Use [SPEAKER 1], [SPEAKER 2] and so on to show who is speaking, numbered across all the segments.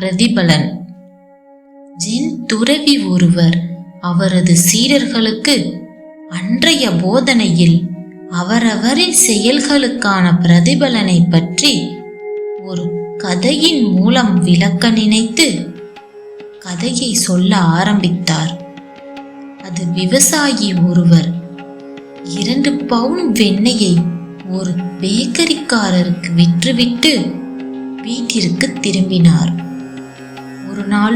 [SPEAKER 1] பிரதிபலன். ஜின் துறவி ஒருவர் அவரது சீடர்களுக்கு அன்றைய போதனையில் அவரவரின் செயல்களுக்கான பிரதிபலனை பற்றி ஒரு கதையின் மூலம் விளக்க நினைத்து கதையை சொல்ல ஆரம்பித்தார். அது விவசாயி ஒருவர். இரண்டு பவுன் வெண்ணெயை ஒரு பேக்கரிக்காரருக்கு விற்றுவிட்டு வீட்டிற்கு திரும்பினார். ஒரு நாள்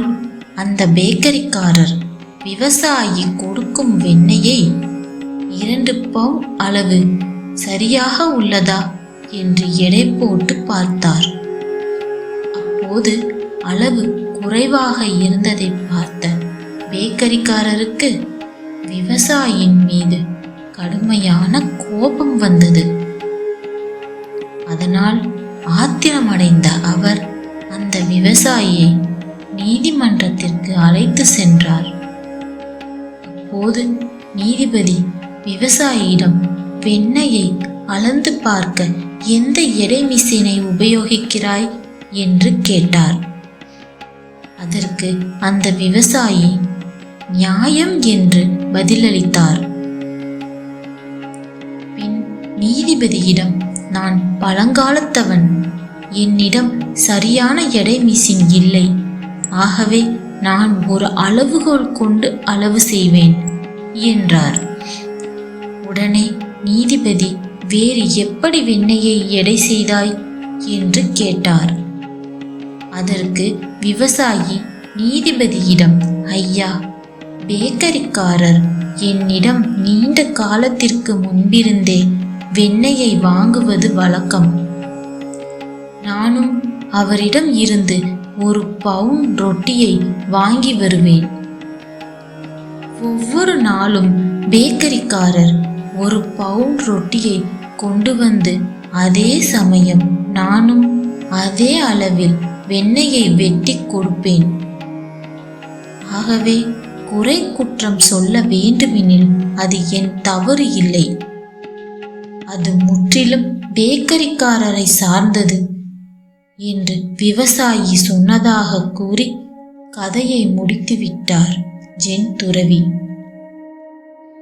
[SPEAKER 1] அந்த பேக்கரிக்காரர் விவசாயி கொடுக்கும் வெண்ணெயை இரண்டு பவுன் அளவு சரியாக உள்ளதா என்று எடை போட்டு பார்த்தார். அப்போது அளவு குறைவாக இருந்ததை பார்த்த பேக்கரிக்காரருக்கு விவசாயியின் மீது கடுமையான கோபம் வந்தது. அதனால் ஆத்திரமடைந்த அவர் அந்த விவசாயியை நீதிமன்றத்திற்கு அழைத்து சென்றார். அப்போது நீதிபதி விவசாயியிடம் வெண்ணையை அளந்து பார்க்க எந்த எடை மிஷினை உபயோகிக்கிறாய்? என்று கேட்டார். அதற்கு அந்த விவசாயி நியாயம் என்று பதிலளித்தார். பின் நீதிபதியிடம் நான் பழங்காலத்தவன். என்னிடம் சரியான எடை மிஷின் இல்லை. ஆகவே நான் ஒரு அளவுகோல் கொண்டு அளவு செய்வேன் என்றார். உடனே நீதிபதி வேறு எப்படி வெண்ணையை எடை செய்தாய்? என்று கேட்டார். அதற்கு விவசாயி நீதிபதியிடம் ஐயா பேக்கரிக்காரர் என்னிடம் நீண்ட காலத்திற்கு முன்பிருந்தே வெண்ணெயை வாங்குவது வழக்கம். நானும் அவரிடம் இருந்து ஒரு பவுன் ரொட்டியை வாங்கி வருவேன். ஒவ்வொரு நாளும் பேக்கரிக்காரர் ஒரு பவுன் ரொட்டியை கொண்டு வந்து அதே சமயம் நானும் அதே அளவில் வெண்ணெயை வெட்டி கொடுப்பேன். ஆகவே குறை குற்றம் சொல்ல வேண்டுமெனில் அது என் தவறு இல்லை. அது முற்றிலும் பேக்கரிக்காரரை சார்ந்தது. என்று விவசாயி சொன்னதாக கூறி கதையை முடித்துவிட்டார் ஜென் துறவி.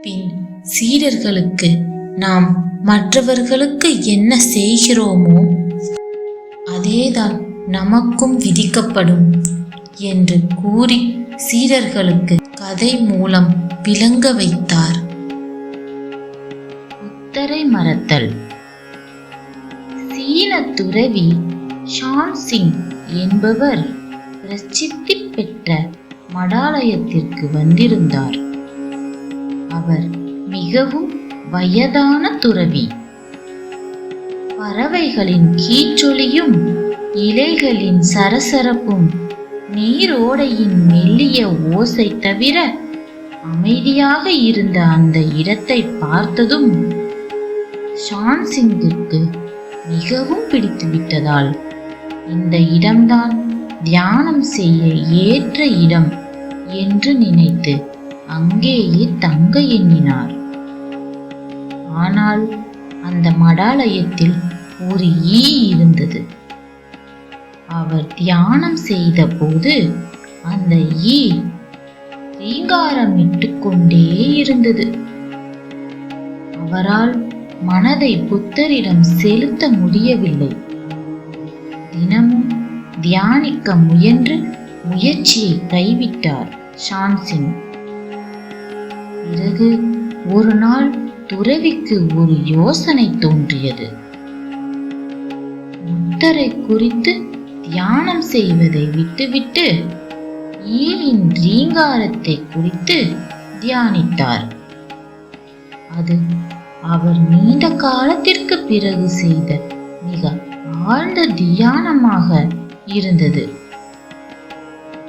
[SPEAKER 1] பின் சீடர்களுக்கு நாம் மற்றவர்களுக்கு என்ன செய்கிறோமோ அதேதான் நமக்கும் விதிக்கப்படும் என்று கூறி சீடர்களுக்கு கதை மூலம் விளங்க வைத்தார். உத்தரை மறத்தல். சீன துறவி ஷான் சிங் என்பவர் பிரசித்தி பெற்ற மடாலயத்திற்கு வந்திருந்தார். அவர் மிகவும் வயதான துறவி. பறவைகளின் கீச்சொலியும் இலைகளின் சரசரப்பும் நீரோடையின் மெல்லிய ஓசை தவிர அமைதியாக இருந்த அந்த இடத்தை பார்த்ததும் ஷான் சிங்கிற்கு மிகவும் பிடித்துவிட்டதால் இந்த இடம்தான் தியானம் செய்ய ஏற்ற இடம் என்று நினைத்து அங்கேயே தங்க எண்ணினார். ஆனால் அந்த மடாலயத்தில் ஒரு ஈ இருந்தது. அவர் தியானம் செய்த போது அந்த ஈ ரீங்காரமிட்டு கொண்டே இருந்தது. அவரால் மனதை புத்தரிடம் செலுத்த முடியவில்லை. தினமும் தியானிக்க முயன்று முயற்சியை கைவிட்டார் ஷான்சிங் பிறகு ஒரு நாள் துறவிக்கு ஒரு யோசனை தோன்றியது. புத்தரை குறித்து தியானம் செய்வதை விட்டுவிட்டு ஈயின் ரீங்காரத்தை குறித்து தியானித்தார். அது அவர் நீண்ட காலத்திற்கு பிறகு செய்த மிக ஆழ்ந்த தியானமாக இருந்தது.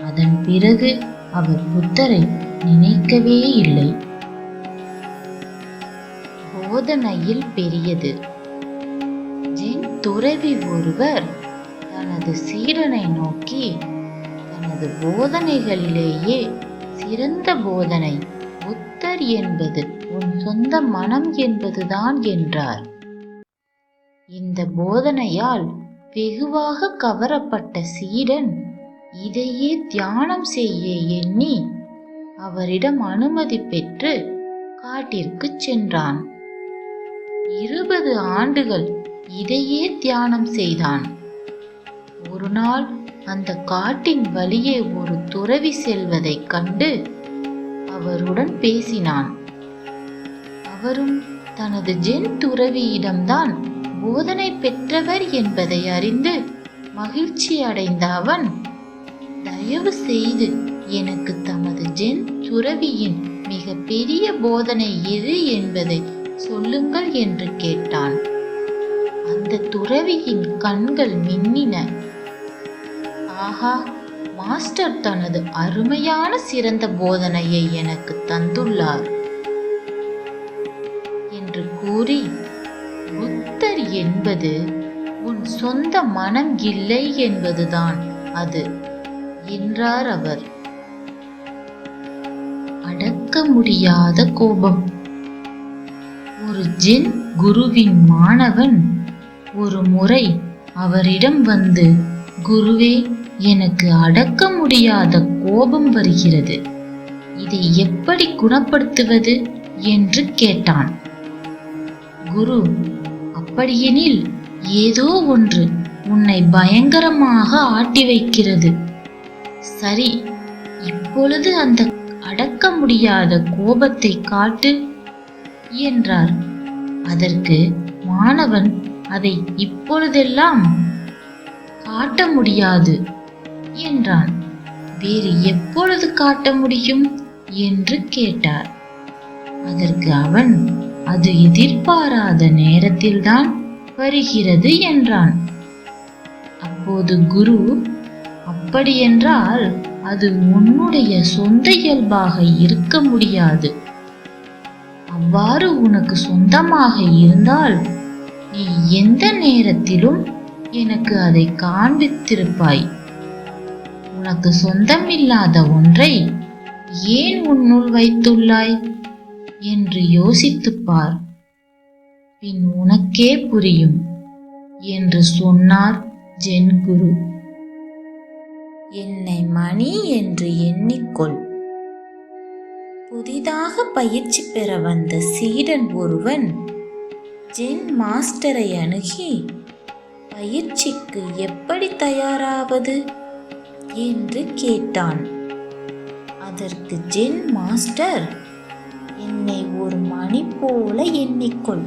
[SPEAKER 1] அதன் பிறகு அவர் புத்தரை நினைக்கவே இல்லை. போதனையில் பெரியது. ஜென் துறவி ஒருவர் தனது சீடனை நோக்கி தனது போதனைகளிலேயே சிறந்த போதனை புத்தர் என்பது உன் சொந்த மனம் என்பதுதான் என்றார். இந்த போதனையால் வெகுவாக கவரப்பட்ட சீடன் இதையே தியானம் செய்ய எண்ணி அவரிடம் அனுமதி பெற்று காட்டிற்குச் சென்றான். இருபது ஆண்டுகள் இதையே தியானம் செய்தான். ஒரு நாள் அந்த காட்டின் வழியே ஒரு துறவி செல்வதைக் கண்டு அவருடன் பேசினான். அவரும் தனது ஜென் துறவியிடம்தான் போதனை பெற்றவர் என்பதை அறிந்து மகிழ்ச்சி அடைந்த அவன் தயவு செய்து எனக்கு தமது ஜென் துறவியின் மிக பெரிய போதனை எது என்பதை சொல்லுங்கள் என்று கேட்டான். அந்த துறவியின் கண்கள் மின்னின. ஆஹா மாஸ்டர் தனது அருமையான சிறந்த போதனையை எனக்கு தந்துள்ளார் என்று கூறி என்பது உன் சொந்த மனம் இல்லை என்பதுதான் அது என்றார் அவர். அடக்க முடியாத கோபம். ஒரு ஜென் குருவின் மாணவன். ஒரு முறை அவரிடம் வந்து குருவே எனக்கு அடக்க முடியாத கோபம் வருகிறது. இதை எப்படி குணப்படுத்துவது? என்று கேட்டான். குரு அப்படியெனில் ஏதோ ஒன்று உன்னை பயங்கரமாக ஆட்டி வைக்கிறது. சரி இப்பொழுது அந்த அடக்க முடியாத கோபத்தை காட்டு என்றார். அதற்கு மாணவன் அதை இப்பொழுதெல்லாம் காட்ட முடியாது என்றான். வேறு எப்பொழுது காட்ட முடியும்? என்று கேட்டார். அதற்கு அவன் அது எதிர்பாராத நேரத்தில்தான் வருகிறது என்றான். அப்போது குரு அப்படியென்றால் அது உன்னுடைய சொந்த இயல்பாக இருக்க முடியாது. அவ்வாறு உனக்கு சொந்தமாக இருந்தால் நீ எந்த நேரத்திலும் எனக்கு அதை காண்பித்திருப்பாய். உனக்கு சொந்தமில்லாத ஒன்றை ஏன் உன்னுள் வைத்துள்ளாய்? என்று யோசித்துப் பார் பின் உனக்கே புரியும் என்று சொன்னார் ஜென் குரு என்னை மணி என்று எண்ணிக்கொள். புதிதாக பயிற்சி பெற வந்த சீடன் ஒருவன் ஜென் மாஸ்டரை அணுகி பயிற்சிக்கு எப்படி தயாராவது? என்று கேட்டான். அதற்கு ஜென் மாஸ்டர் என்னை ஒரு மணி போல எண்ணிக்கொள்.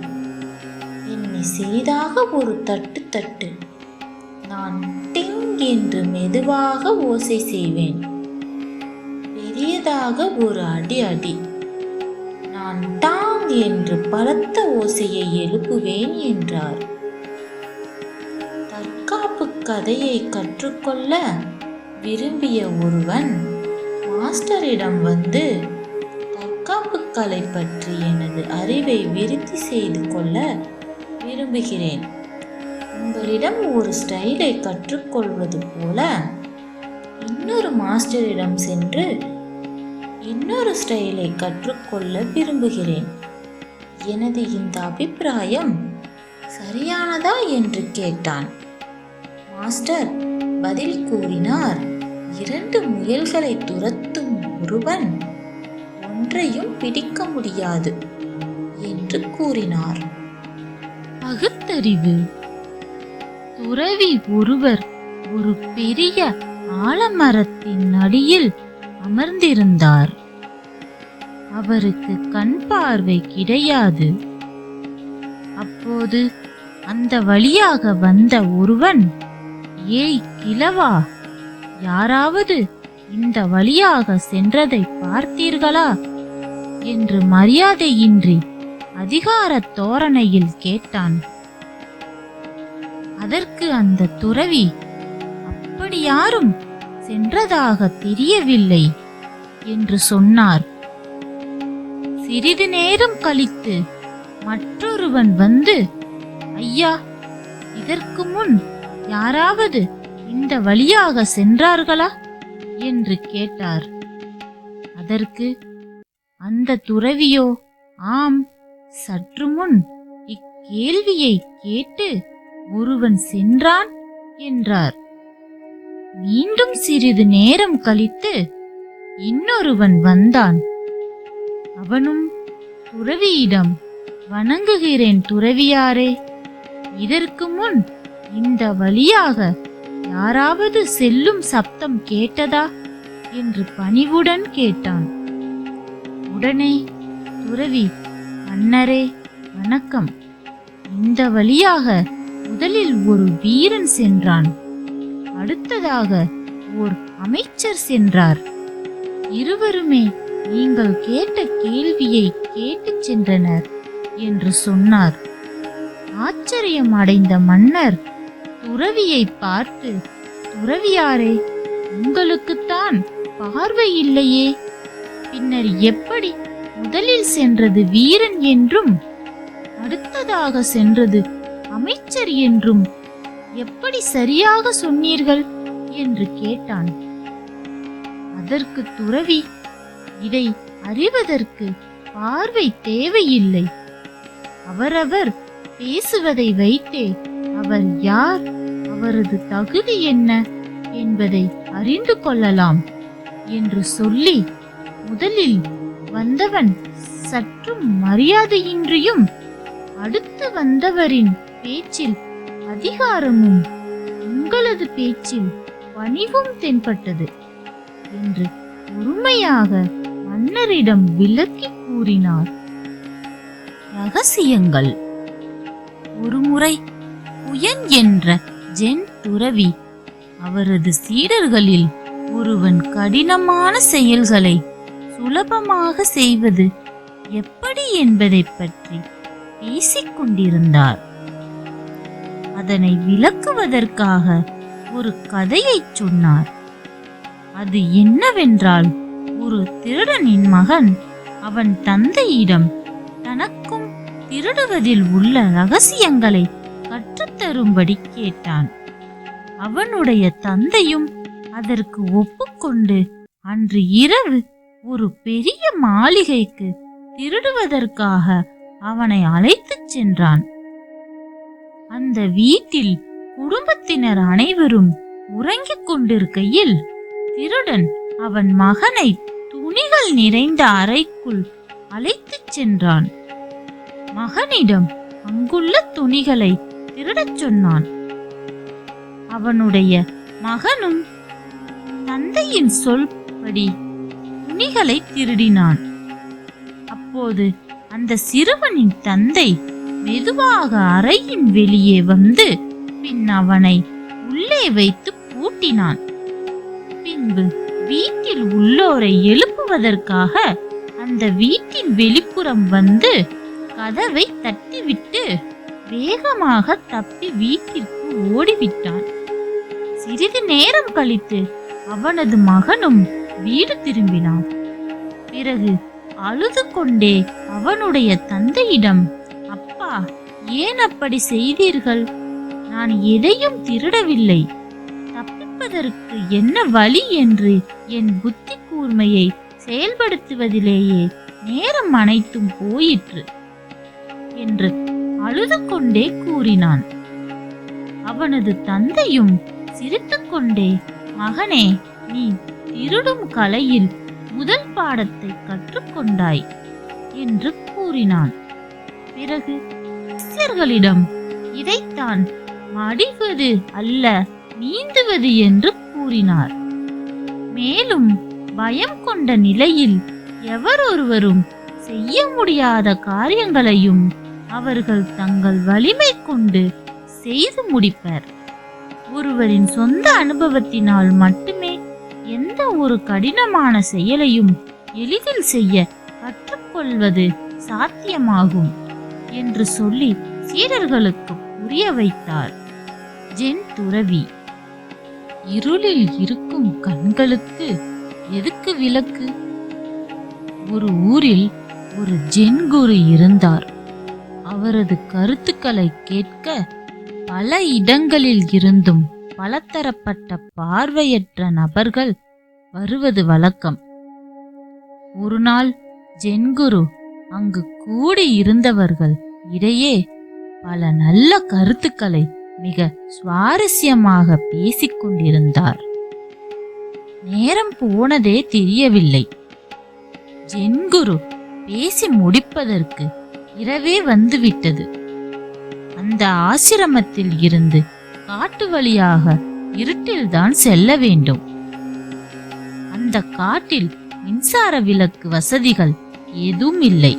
[SPEAKER 1] என்னை சிறிதாக ஒரு தட்டு தட்டு. நான் டிங் என்று மெதுவாக ஓசை செய்வேன். பெரியதாக ஒரு அடி அடி. நான் டாங் என்று பலத்த ஓசையை எழுப்புவேன் என்றார். தற்காப்பு கதையை கற்றுக்கொள்ள விரும்பிய ஒருவன் மாஸ்டரிடம் வந்து தற்காப்பு கலை பற்றி எனது அறிவை விருத்தி செய்து கொள்ள விரும்புகிறேன். உங்களிடம் ஒரு ஸ்டைலை கற்றுக்கொள்வது போல இன்னொரு மாஸ்டரிடம் சென்று இன்னொரு ஸ்டைலை கற்றுக்கொள்ள விரும்புகிறேன். எனது இந்த அபிப்பிராயம் சரியானதா என்று கேட்டான். மாஸ்டர் பதில் கூறினார் இரண்டு முயல்களை துரத்தும் ஒருவன் ஒன்றையும் பிடிக்க முடியாது என்று கூறினார். பகுத்தறிவு துறவி ஒருவர் ஒரு பெரிய ஆலமரத்தின் அடியில் அமர்ந்திருந்தார். அவருக்கு கண் பார்வை கிடையாது. அப்போது அந்த வழியாக வந்த ஒருவன் ஏய் கிழவா யாராவது இந்த வழியாக சென்றதை பார்த்தீர்களா? என்று மரியாதையின்றி அதிகார தோரணையில் கேட்டான். அதற்கு அந்த துறவி அப்படி யாரும் சென்றதாக தெரியவில்லை என்று சொன்னார். சிறிது நேரம் கழித்து மற்றொருவன் வந்து ஐயா இதற்கு முன் யாராவது இந்த வழியாக சென்றார்களா? என்று கேட்டார். அதற்கு அந்த துறவியோ? ஆம் சற்று முன் இக்கேள்வியை கேட்டு ஒருவன் சென்றான் என்றார். மீண்டும் சிறிது நேரம் கழித்து இன்னொருவன் வந்தான். அவனும் துறவியிடம் வணங்குகிறேன் துறவியாரே இதற்கு முன் இந்த வழியாக யாராவது செல்லும் சப்தம் கேட்டதா? என்று பணிவுடன் கேட்டான். உடனே துறவி மன்னரே வணக்கம். இந்த வழியாக முதலில் ஒரு வீரன் சென்றான். அடுத்ததாக ஓர் அமைச்சர் சென்றார். இருவருமே நீங்கள் கேட்ட கேள்வியை கேட்டுச் சென்றனர் என்று சொன்னார். ஆச்சரியம் அடைந்த மன்னர் துறவியை பார்த்து துறவியாரே உங்களுக்குத்தான் பார்வை இல்லையே பின்னர் எப்படி முதலில் சென்றது வீரன் என்றும் அடுத்ததாக சென்றது அமைச்சர் என்றும் எப்படி சரியாக சொன்னீர்கள் என்று கேட்டான். அதற்கு துறவி இதை அறிவதற்கு பார்வை தேவையில்லை. அவரவர் பேசுவதை வைத்தே அவர் யார் அவரது தகுதி என்ன என்பதை அறிந்து கொள்ளலாம் என்று சொல்லி முதலில் வந்தவன் சற்றும் மரியாதையின்றியும் அடுத்து வந்தவரின் பேச்சில் அதிகாரமும் உங்களது பேச்சில் பணிவும் தென்பட்டது என்று பொறுமையாக மன்னரிடம் விளக்கி கூறினார். ரகசியங்கள். ஒருமுறை புயன் என்ற ஜென் துறவி அவரது சீடர்களில் ஒருவன் கடினமான செயல்களை சுலபமாக செய்வது எப்படி என்பதைப் பற்றி பேசிக் கொண்டிருந்தார் அதனை விளக்குவதற்காக ஒரு கதையைச் சொன்னார். அது என்னவென்றால் ஒரு திருடனின் மகன் அவன் தந்தையிடம் தனக்கும் திருடுவதில் உள்ள ரகசியங்களை கற்றுத்தரும்படி கேட்டான். அவனுடைய தந்தையும் அதற்கு ஒப்புக்கொண்டு அன்று இரவு ஒரு பெரிய மாளிகைக்கு திருடுவதற்காக அவனை அழைத்துச் சென்றான். அந்த வீட்டில் குடும்பத்தினர் அனைவரும் உறங்கிக் கொண்டிருக்கையில் திருடன் அவன் மகனை துணிகள் நிறைந்த அறைக்குள் அழைத்துச் சென்றான். மகனிடம் அங்குள்ள துணிகளை திருடச் சொன்னான். அவனுடைய மகனும் தந்தையின் சொல்படி துணிகளை திருடினான். அப்போது அந்த சிறுவனின் தந்தை மெதுவாக அறையின் வெளியே வந்து பின் அவனை உள்ளே வைத்து பூட்டினான். பின்பு வீட்டில் உள்ளோரை எழுப்புவதற்காக அந்த வீட்டின் வெளிப்புறம் வந்து கதவை தட்டிவிட்டு வேகமாக தப்பி வீட்டிற்கு ஓடிவிட்டான். சிறிது நேரம் கழித்து அவனது மகனும் வீடு திரும்பினான். பிறகு அழுது கொண்டே அவனுடைய தந்தையிடம் அப்பா ஏன் அப்படி செய்தீர்கள்? நான் எதையும் திருடவில்லை. தப்பிப்பதற்கு என்ன வழி என்று என் புத்தி கூர்மையை செயல்படுத்துவதிலேயே நேரம் அனைத்தும் போயிற்று என்று அழுது கொண்டே கூறினான். அவனது தந்தையும் சிரித்துக்கொண்டே மகனே நீ திருடும் கலையில் முதல் பாடத்தை கற்றுக்கொண்டாய் என்று கூறினான். பிறகு சிஷ்யர்களிடம் இதைத்தான் மடிவது அல்ல நீந்துவது என்று கூறினார். மேலும் பயம் கொண்ட நிலையில் எவரொருவரும் செய்ய முடியாத காரியங்களையும் அவர்கள் தங்கள் வலிமை கொண்டு செய்து முடிப்பர். ஒருவரின் சொந்த அனுபவத்தினால் மட்டுமே எந்த ஒரு கடினமான செயலையும் எளிதில் செய்ய கற்றுக்கொள்வது சாத்தியமாகும் என்று சொல்லி சீடர்களுக்கு புரிய வைத்தார். ஜென் துறவி இருளில் இருக்கும் கண்களுக்கு எதுக்கு விளக்கு? ஒரு ஊரில் ஒரு ஜென் குரு இருந்தார். அவரது கருத்துக்களை கேட்க பல இடங்களில் இருந்தும் பலதரப்பட்ட பார்வையற்ற நபர்கள் வருவது வழக்கம். ஒரு நாள் ஜென்குரு அங்கு கூடி இருந்தவர்கள் இடையே பல நல்ல கருத்துக்களை மிக சுவாரஸ்யமாக பேசிக் கொண்டிருந்தார். நேரம் போனதே தெரியவில்லை. ஜென்குரு பேசி முடிப்பதற்கு இரவே வந்துவிட்டது. அந்த ஆசிரமத்தில் இருந்து காட்டு வழியாக இருட்டில்தான் செல்ல வேண்டும். அந்த காட்டில் மின்சார விளக்கு வசதிகள் எதுவும் இல்லை.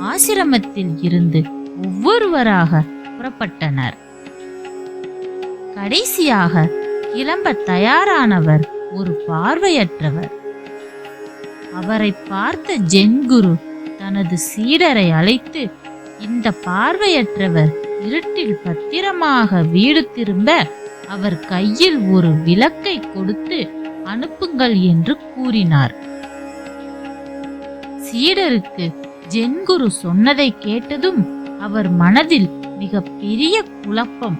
[SPEAKER 1] ஆசிரமத்தில் இருந்து ஒவ்வொருவராக புறப்பட்டனர். கடைசியாக கிளம்ப தயாரானவர் ஒரு பார்வையற்றவர். அவரை பார்த்த ஜென்குரு தனது சீடரை அழைத்து இந்த பார்வையற்றவர் இருட்டில் பத்திரமாக வீடு திரும்ப அவர் கையில் ஒரு விளக்கை கொடுத்து அனுப்புங்கள் என்று கூறினார். சீடருக்கு ஜென்குரு சொன்னதை கேட்டதும் அவர் மனதில் மிக பெரிய குழப்பம்.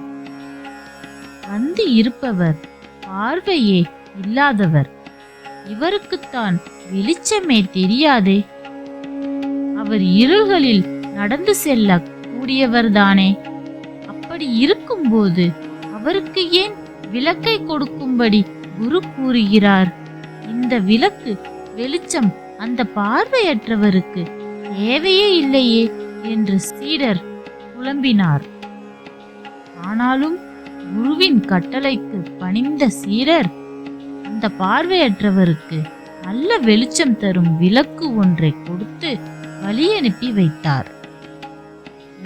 [SPEAKER 1] வந்து இருப்பவர் பார்வையே இல்லாதவர். இவருக்குத்தான் வெளிச்சமே தெரியாதே. அவர் இருள்களில் நடந்து செல்ல கூடியவர்தானே. அப்படி இருக்கும்போது அவருக்கு ஏன் விளக்கை கொடுக்கும்படி குரு கூறுகிறார்? இந்த விளக்கு வெளிச்சம் அந்த பார்வையற்றவருக்கு தேவையே இல்லையே என்று சீடர் புலம்பினார் ஆனாலும் குருவின் கட்டளைக்கு பணிந்த சீடர் அந்த பார்வையற்றவருக்கு நல்ல வெளிச்சம் தரும் விளக்கு ஒன்றை கொடுத்து வழியனுப்பி வைத்தார்.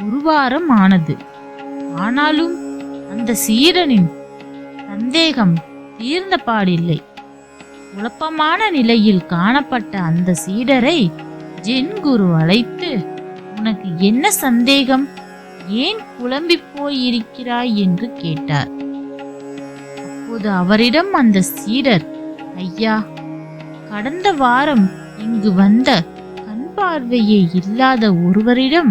[SPEAKER 1] ஒரு வாரம் ஆனது. ஆனாலும் அந்த சீடனின் சந்தேகம் தீர்ந்த பாடில்லை. குழப்பமான நிலையில் காணப்பட்ட அந்த சீடரை ஜென் குரு அழைத்து உனக்கு என்ன சந்தேகம்? ஏன் குழம்பிப் போயிருக்கிறாய்? என்று கேட்டார். அப்போது அவரிடம் அந்த சீடர் ஐயா கடந்த வாரம் இங்கு வந்த கண் பார்வையே இல்லாத ஒருவரிடம்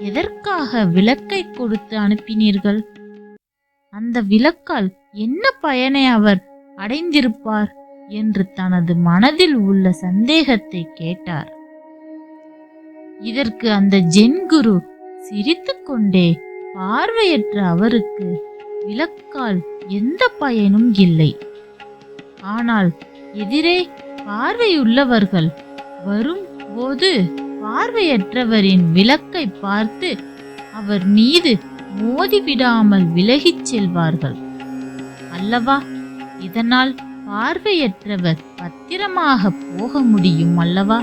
[SPEAKER 1] எதற்காக விளக்கை கொடுத்து அனுப்பினீர்கள்? அந்த விளக்கால் என்ன பயனை அவர் அடைந்திருப்பார்? என்று தனது மனதில் உள்ள சந்தேகத்தை கேட்டார். இதற்கு அந்த ஜென்குரு சிரித்துக்கொண்டே பார்வையற்ற அவருக்கு விளக்கால் எந்த பயனும் இல்லை. ஆனால் எதிரே பார்வையுள்ளவர்கள் வரும் போது பார்வையற்றவரின் விளக்கை பார்த்து அவர் மீது மோதிவிடாமல் விலகிச் செல்வார்கள். அல்லவா இதனால் பார்வையற்றவர் பத்திரமாக போக முடியும் அல்லவா?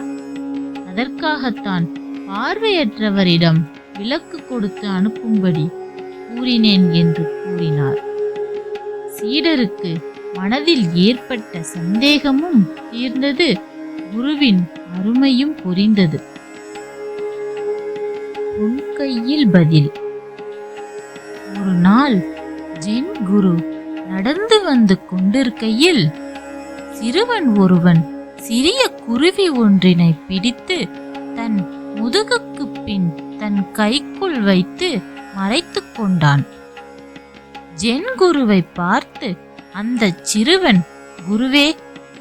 [SPEAKER 1] அதற்காகத்தான் பார்வையற்றவரிடம் விளக்கு கொடுத்து அனுப்பும்படி கூறினேன் என்று கூறினார். சீடருக்கு மனதில் ஏற்பட்ட சந்தேகமும் தீர்ந்தது குருவின் அருமையும் புரிந்தது. உன் கையில் பதில். ஒரு நாள் ஜென் குரு நடந்து வந்து கொண்டிருக்கையில் சிறுவன் ஒருவன் சிறிய குருவி ஒன்றினை பிடித்து தன் முதுகுக்கு பின் தன் கைக்குள் வைத்து மறைத்து கொண்டான். ஜென் குருவை பார்த்து அந்த சிறுவன் குருவே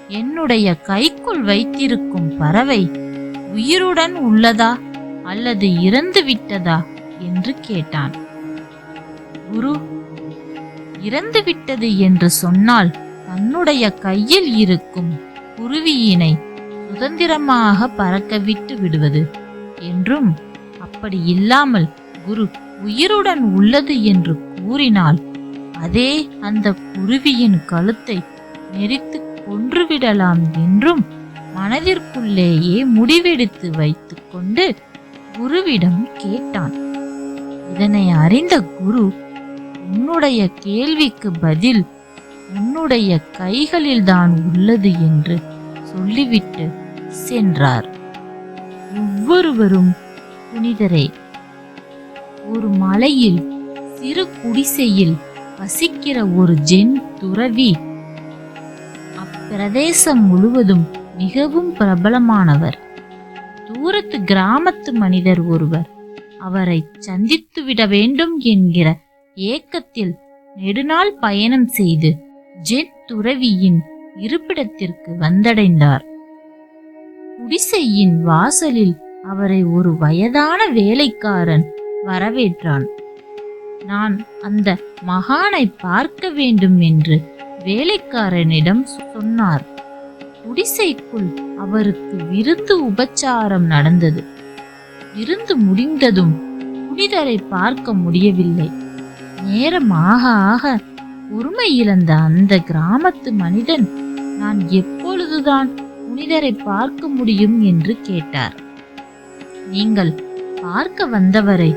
[SPEAKER 1] என்னுடைய கைக்குள் வைத்திருக்கும் பறவை உயிருடன் உள்ளதா? அல்லது இறந்து விட்டதா என்று கேட்டான். குரு இறந்து விட்டது என்று சொன்னால் தன்னுடைய கையில் இருக்கும் குருவியினை சுதந்திரமாக பறக்க விட்டு விடுவது என்றும் அப்படி இல்லாமல் குரு உயிருடன் உள்ளது என்று கூறினால் அதே அந்த குருவியின் கழுத்தை நெறித்து கொன்றுவிடலாம் என்றும் மனதிற்குள்ளேயே முடிவெடுத்து வைத்துக்கொண்டு குருவிடம் கேட்டான். இதனை அறிந்த குரு உன்னுடைய கேள்விக்கு பதில் உன்னுடைய கைகளில்தான் உள்ளது என்று சொல்லிவிட்டு சென்றார். ஒவ்வொருவரும் புனிதரே ஒரு மலையில் சிறு குடிசையில் வசிக்கிற ஒரு ஜென் துறவி அப்பிரதேசம் முழுவதும் மிகவும் பிரபலமானவர். தூரத்து கிராமத்து மனிதர் ஒருவர் அவரை சந்தித்துவிட வேண்டும் என்கிற ஏக்கத்தில் நெடுநாள் பயணம் செய்து ஜென் துறவியின் இருப்பிடத்திற்கு வந்தடைந்தார். குடிசையின் வாசலில் அவரை ஒரு வயதான வேலைக்காரன் வரவேற்றான். நான் அந்த மகானை பார்க்க வேண்டும் என்று வேலைக்காரனிடம் சொன்னார். குடிசைக்குள் அவருக்கு விருந்து உபச்சாரம் நடந்தது. விருந்து முடிந்ததும் புனிதரை பார்க்க முடியவில்லை. நேரம் ஆக ஆக பொறுமை இழந்த அந்த கிராமத்து மனிதன் நான் எப்பொழுதுதான் புனிதரை பார்க்க முடியும்? என்று கேட்டார். நீங்கள் பார்க்க வந்தவரை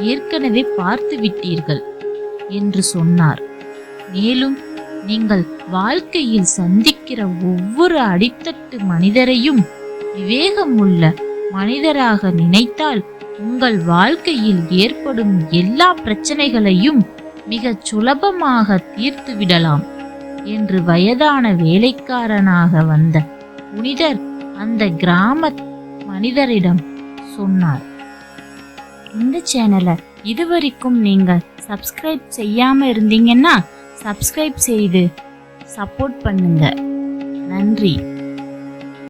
[SPEAKER 1] ஏற்கனவே பார்த்து விட்டீர்கள் என்று சொன்னார். மேலும் நீங்கள் வாழ்க்கையில் சந்திக்கிற ஒவ்வொரு அடித்தட்டு மனிதரையும் விவேகமுள்ள மனிதராக நினைத்தால் உங்கள் வாழ்க்கையில் ஏற்படும் எல்லா பிரச்சனைகளையும் மிகச் சுலபமாக தீர்த்து விடலாம் என்று வயதான வேலைக்காரனாக வந்த புனிதர் அந்த கிராம மனிதரிடம் சொன்னார். இந்த சேனலை இதுவரைக்கும் நீங்கள் சப்ஸ்கிரைப் செய்யாம இருந்தீங்கன்னா சப்ஸ்கிரைப் செய்து சப்போர்ட் பண்ணுங்க. நன்றி.